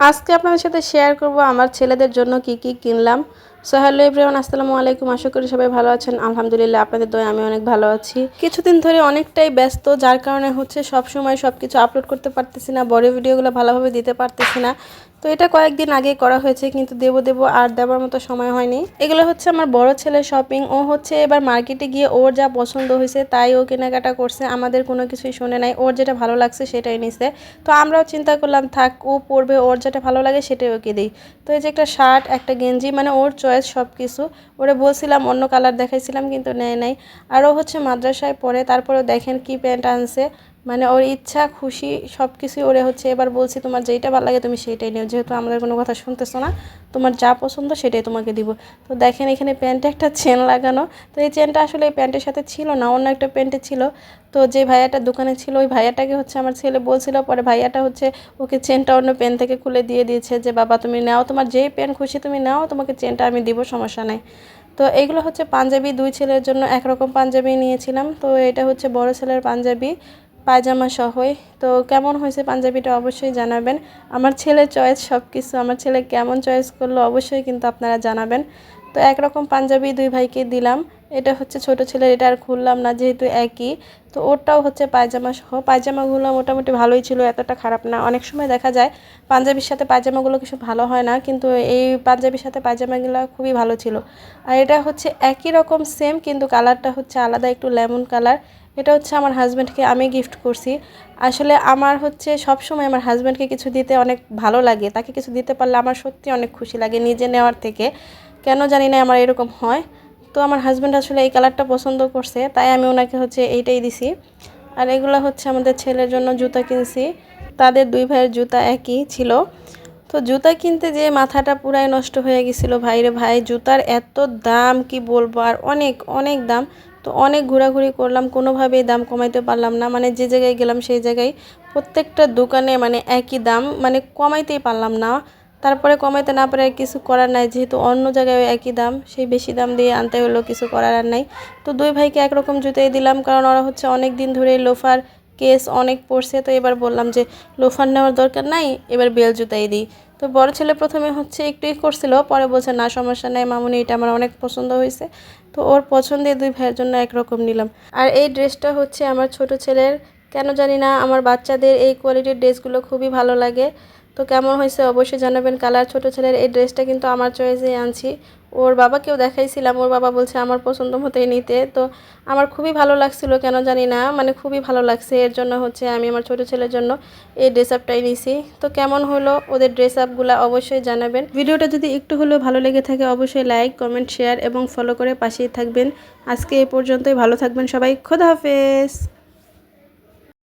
আজকে আপনাদের সাথে শেয়ার করব আমার ছেলেদের জন্য কি কি কিনলাম। সো হ্যালো এভরিওয়ান আসসালামু আলাইকুম। আশা করি সবাই ভালো আছেন। আলহামদুলিল্লাহ, আপনাদের দয় আমি অনেক ভালো আছি। কিছুদিন ধরে অনেকটাই ব্যস্ত, যার কারণে হচ্ছে সব সময় সব কিছু আপলোড করতে পারতেছি না, বড় ভিডিওগুলো ভালোভাবে দিতে পারতেছি না। তো এটা কয়েকদিন আগে করা হয়েছে, কিন্তু দেবো দেবো আর দেওয়ার মতো সময় হয়নি। এগুলো হচ্ছে আমার বড় ছেলের শপিং ও হচ্ছে এবার মার্কেটে গিয়ে ওর যা পছন্দ হয়েছে তাই ও কেনাকাটা করছে। আমাদের কোনো কিছুই শুনে নাই। ওর যেটা ভালো লাগছে সেটাই নিছে। তো আমরাও চিন্তা করলাম, থাক, ও পরবে, ওর যেটা ভালো লাগে সেটাই ওকে দিই। তো এই যে একটা শার্ট একটা গেঞ্জি মানে ওর চয়েস সব কিছু ওরে বলছিলাম, অন্য কালার দেখাইছিলাম, কিন্তু নেয় নাই। আরও হচ্ছে মাদ্রাসায় পরে তারপরেও দেখেন কি প্যান্ট আনছে। মানে ওর ইচ্ছা, খুশি সব কিছুই ওরে হচ্ছে এবার বলছি, তোমার যেইটা ভালো লাগে তুমি সেইটাই নিও। যেহেতু আমাদের কোনো কথা শুনতেছো না, তোমার যা পছন্দ সেটাই তোমাকে দিব। তো দেখেন এখানে প্যান্টে একটা চেন লাগানো। তো এই চেনটা আসলে এই প্যান্টের সাথে ছিল না, অন্য একটা প্যান্টে ছিল। তো যে ভাইয়াটা দোকানে ছিল, ওই ভাইয়াটাকে হচ্ছে আমার ছেলে বলছিল, পরে ভাইয়াটা হচ্ছে ওকে চেনটা অন্য পেন থেকে খুলে দিয়ে দিয়েছে যে, বাবা, তুমি নাও, তোমার যেই পেন খুশি তুমি নাও, তোমাকে চেনটা আমি দিব, সমস্যা নাই। তো এইগুলো হচ্ছে পাঞ্জাবি, দুই ছেলের জন্য একরকম পাঞ্জাবি নিয়েছিলাম। তো এটা হচ্ছে বড় ছেলের পাঞ্জাবি। পায়জামা সহই তো কেমন হয়েছে পাঞ্জাবিটা অবশ্যই জানাবেন। আমার ছেলে চয়েস সব কিছু আমার ছেলে কেমন চয়েস করল অবশ্যই কিন্তু আপনারা জানাবেন। তো একরকম পাঞ্জাবি দুই ভাইকে দিলাম। এটা হচ্ছে ছোট ছেলের, এটা আর খুললাম না, যেহেতু একই। তো ওরটাও হচ্ছে পায়জামা সহ। পায়জামাগুলো মোটামুটি ভালোই ছিল, এতটা খারাপ না। অনেক সময় দেখা যায় পাঞ্জাবির সাথে পায়জামাগুলো কিছু ভালো হয় না, কিন্তু এই পাঞ্জাবির সাথে পায়জামাগুলো খুবই ভালো ছিল। আর এটা হচ্ছে একই রকম সেম কিন্তু কালারটা হচ্ছে আলাদা, একটু লেমন কালার এটা হচ্ছে আমার হাজব্যান্ডকে আমি গিফট করছি। আসলে আমার হচ্ছে সব সময় আমার হাজব্যান্ডকে কিছু দিতে অনেক ভালো লাগে। তাকে কিছু দিতে পারলে আমার সত্যি অনেক খুশি লাগে নিজে নেওয়ার থেকে। কেন জানি না আমার এরকম হয়। তো আমার হাজব্যান্ড আসলে এই কালারটা পছন্দ করছে, তাই আমি ওনাকে হচ্ছে এইটাই দিছি। আর এগুলো হচ্ছে আমাদের ছেলের জন্য জুতা কিনছি। তাদের দুই ভাইয়ের জুতা একই ছিল। তো জুতা কিনতে যে মাথাটা পুরাই নষ্ট হয়ে গেছিল ভাইরে ভাই, জুতার এত দাম কি বলব? আর অনেক অনেক দাম। তো অনেক ঘোরাঘুরি করলাম, কোনোভাবেই দাম কমাইতে পারলাম না। মানে যে জায়গায় গেলাম, সেই জায়গায় প্রত্যেকটা দোকানে মানে একই দাম মানে কমাইতেই পারলাম না। তারপরে কমাইতে না পারে কিছু করার নাই, যেহেতু অন্য জায়গায় একই দাম, সেই বেশি দাম দিয়ে আনতে হলো, কিছু করার আর নাই। তো দুই ভাইকে একরকম জুতাই দিলাম, কারণ ওরা হচ্ছে অনেক দিন ধরে লোফার কেস অনেক পড়ছে, তো এবার বললাম যে লোফার নেওয়ার দরকার নাই, এবার বেল জুতাই দিই। তো বড় ছেলে প্রথমে হচ্ছে একটু করছিল, পরে বলছে, না, সমস্যা নেই মামুনি, এটা আমার অনেক পছন্দ হয়েছে। তো ওর পছন্দের দুই ভাইয়ের জন্য একরকম নিলাম। আর এই ড্রেসটা হচ্ছে আমার ছোট ছেলের, কেন জানি না, আমার বাচ্চাদের এই কোয়ালিটির ড্রেসগুলো খুবই ভালো লাগে। তো কেমন হয়েছে অবশ্যই জানাবেন, কালার ছোট ছেলের এই ড্রেসটা কিন্তু আমার চয়েসে আনছি। ওর বাবাকেও দেখাইছিলাম, ওর বাবা বলছে আমার পছন্দ মতোই নিতে। তো আমার খুবই ভালো লাগছিল, কেন জানি না মানে খুবই ভালো লাগছে। এর জন্য হচ্ছে আমি আমার ছোট ছেলের জন্য এই ড্রেস আপটাই নিছি। তো কেমন হলো ওদের ড্রেস আপগুলো অবশ্যই জানাবেন। ভিডিওটা যদি একটু হলেও ভালো লেগে থাকে, অবশ্যই লাইক কমেন্ট শেয়ার এবং ফলো করে পাশেই থাকবেন। আজকে এই পর্যন্তই, ভালো থাকবেন সবাই, খোদা হাফেজ।